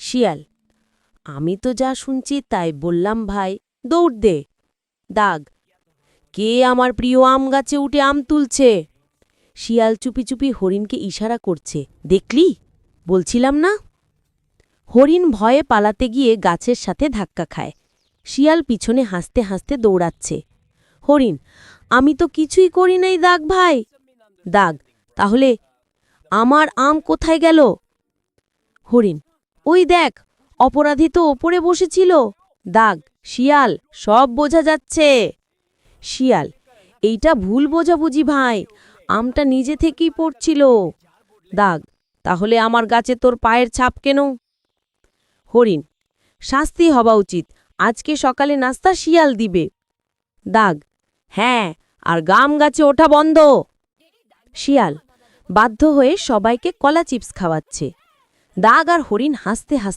শিয়াল। আমি তো যা শুনছি তাই বললাম, ভাই, দৌড় দে। দাগ। কে আমার প্রিয় আম গাছে উঠে আম তুলছে? শিয়াল চুপি চুপি হরিণকে ইশারা করছে, দেখলি? বলছিলাম না? হরিণ ভয়ে পালাতে গিয়ে গাছের সাথে ধাক্কা খায়। শিয়াল পিছনে হাসতে হাসতে দৌড়াচ্ছে। হরিণ, আমি তো কিছুই করি নাই, দাগ ভাই। দাগ, তাহলে আমার আম কোথায় গেল? হরিণ ওই দেখ, অপরাধী তো ওপরে বসেছিল। দাগ, শিয়াল, সব বোঝা যাচ্ছে। শিয়াল, এইটা ভুল বোঝাবুঝি ভাই, আমটা নিজে থেকেই পড়ছিল। দাগ, তাহলে আমার গাছে তোর পায়ের ছাপ কেন? হরিণ, শাস্তি হওয়া উচিত, আজকে সকালে নাস্তা শিয়াল দিবে। দাগ হ্যাঁ আর গাম গাছে ওঠা বন্ধ। শিয়াল, বাধ্য হয়ে সবাইকে কলা চিপস খাওয়াচ্ছে। দাগ আর হরিণ হাসতে হাসতে